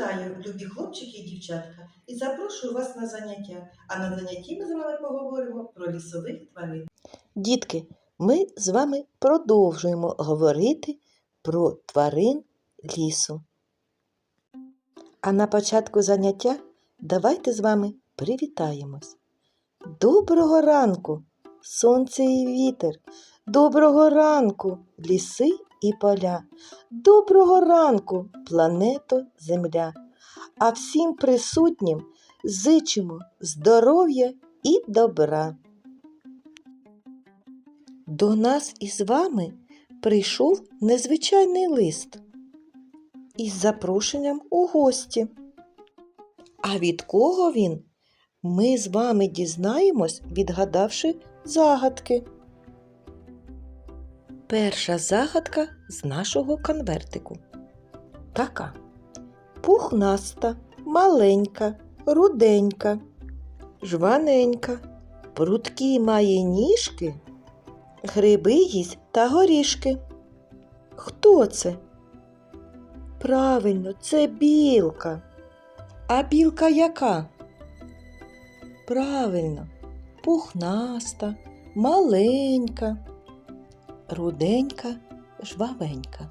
Вітаю, любі хлопчики і дівчатка, і запрошую вас на заняття. А на занятті ми з вами поговоримо про лісових тварин. Дітки, ми з вами продовжуємо говорити про тварин лісу. А на початку заняття давайте з вами привітаємось. Доброго ранку, сонце і вітер. Доброго ранку, ліси і поля. Доброго ранку, плането Земля. А всім присутнім зичимо здоров'я і добра. До нас із вами прийшов незвичайний лист із запрошенням у гості. А від кого він? Ми з вами дізнаємось, відгадавши загадки. Перша загадка з нашого конвертику. Така. Пухнаста, маленька, руденька, жваненька, прудкі має ніжки, гриби їсть та горішки. Хто це? Правильно, це білка. А білка яка? Правильно, пухнаста, маленька, руденька, жвавенька.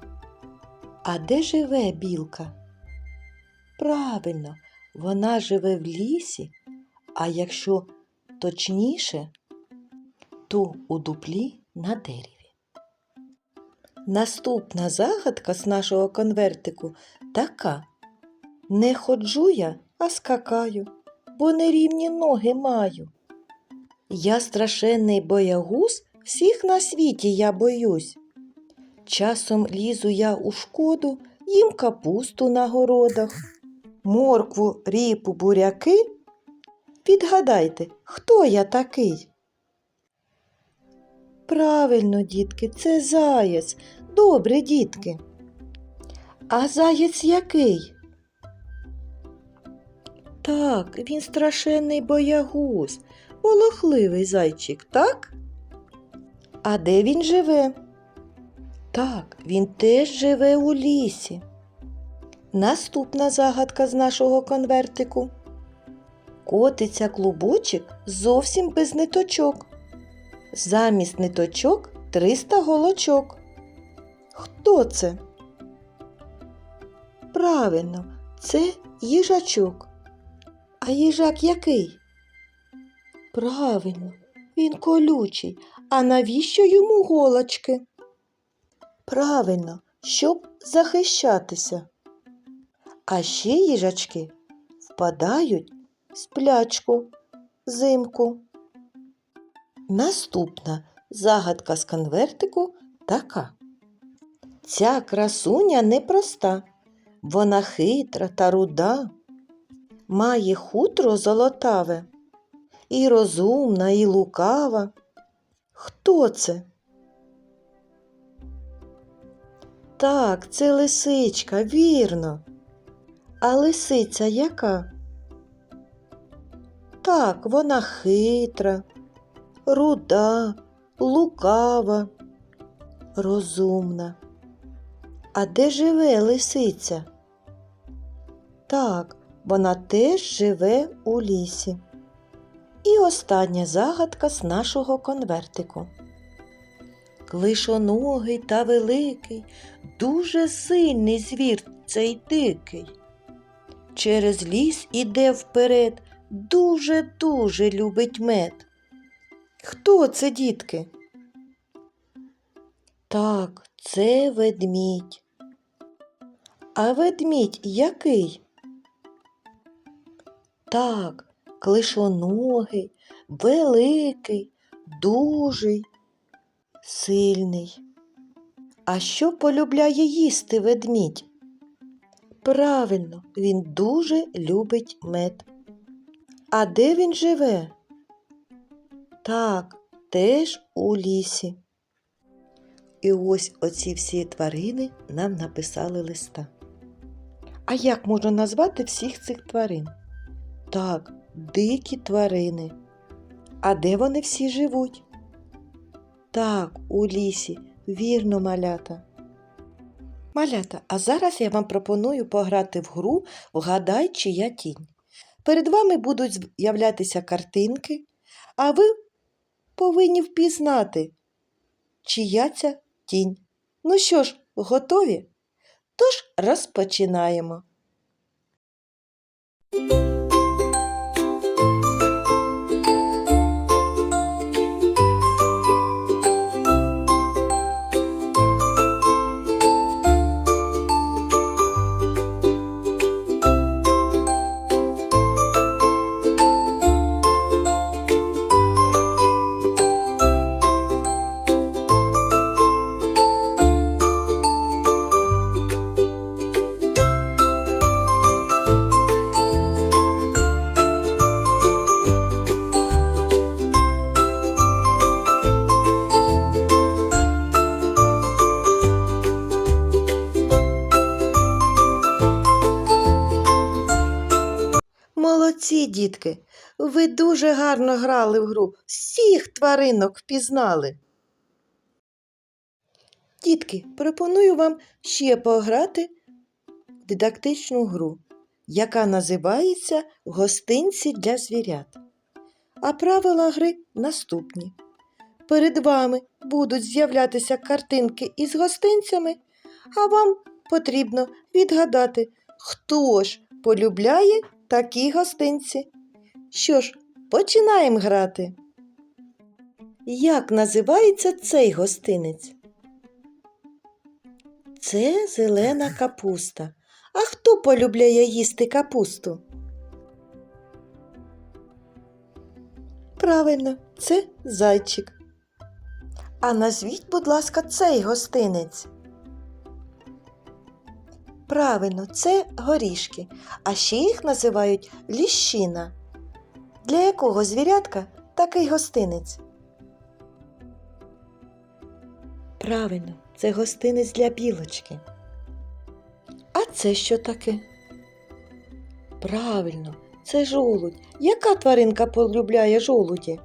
А де живе білка? Правильно, вона живе в лісі, а якщо точніше, то у дуплі на дереві. Наступна загадка з нашого конвертику така. Не ходжу я, а скакаю, бо нерівні ноги маю. Я страшенний боягуз, всіх на світі я боюсь. Часом лізу я у шкоду, їм капусту на городах, моркву, ріпу, буряки. Відгадайте, хто я такий? Правильно, дітки, це заєць. Добре, дітки. А заєць який? Так, він страшенний боягуз, волохливий зайчик, так? А де він живе? Так, він теж живе у лісі. Наступна загадка з нашого конвертику. Котиться клубочок зовсім без ниточок. Замість ниточок 300 голочок. Хто це? Правильно, це їжачок. А їжак який? Правильно, він колючий. А навіщо йому голочки? Правильно, щоб захищатися. А ще їжачки впадають в сплячку взимку. Наступна загадка з конвертику така. Ця красуня непроста, вона хитра та руда, має хутро золотаве, і розумна, і лукава. Хто це? Так, це лисичка, вірно. А лисиця яка? Так, вона хитра, руда, лукава, розумна. А де живе лисиця? Так, вона теж живе у лісі. І остання загадка з нашого конвертику. Клишоногий та великий, дуже сильний звір цей дикий. Через ліс іде вперед, дуже-дуже любить мед. Хто це, дітки? Так, це ведмідь. А ведмідь який? Так, клишоногий, великий, дужий, сильний. А що полюбляє їсти ведмідь? Правильно, він дуже любить мед. А де він живе? Так, теж у лісі. І ось оці всі тварини нам написали листа. А як можна назвати всіх цих тварин? Так, дикі тварини. А де вони всі живуть? Так, у лісі, вірно, малята. Малята, а зараз я вам пропоную пограти в гру Вгадай, чия тінь. Перед вами будуть з'являтися картинки, а ви повинні впізнати, чия ця тінь. Ну що ж, готові? Тож розпочинаємо. Дітки! Ви дуже гарно грали в гру, всіх тваринок впізнали. Дітки, пропоную вам ще пограти в дидактичну гру, яка називається Гостинці для звірят. А правила гри наступні. Перед вами будуть з'являтися картинки із гостинцями, а вам потрібно відгадати, хто ж полюбляє такі гостинці. Що ж, починаємо грати. Як називається цей гостинець? Це зелена капуста. А хто полюбляє їсти капусту? Правильно, це зайчик. А назвіть, будь ласка, цей гостинець. Правильно, це горішки, а ще їх називають ліщина. Для якого звірятка такий гостинець? Правильно, це гостинець для білочки. А це що таке? Правильно, це жолудь. Яка тваринка полюбляє жолуді?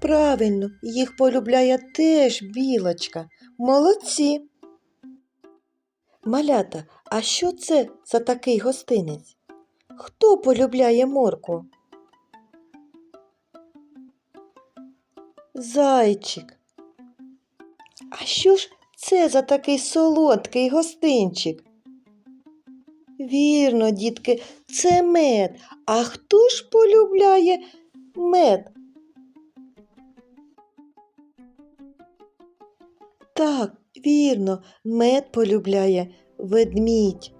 Правильно, їх полюбляє теж білочка. Молодці. Малята, а що це за такий гостинець? Хто полюбляє морку? Зайчик. А що ж це за такий солодкий гостинчик? Вірно, дітки, це мед. А хто ж полюбляє мед? Так, вірно, мед полюбляє ведмідь.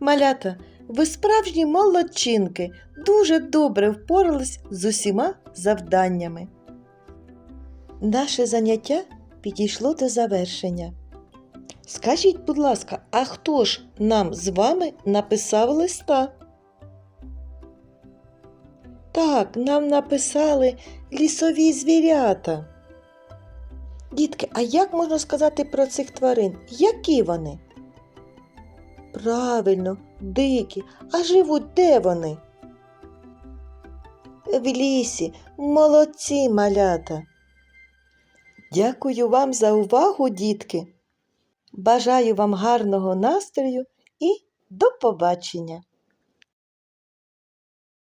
Малята, ви справжні молодчинки, дуже добре впорались з усіма завданнями. Наше заняття підійшло до завершення. Скажіть, будь ласка, а хто ж нам з вами написав листа? Так, нам написали лісові звірята. Дітки, а як можна сказати про цих тварин? Які вони? Правильно, дикі. А живуть де вони? В лісі. Молодці малята. Дякую вам за увагу, дітки. Бажаю вам гарного настрою і до побачення!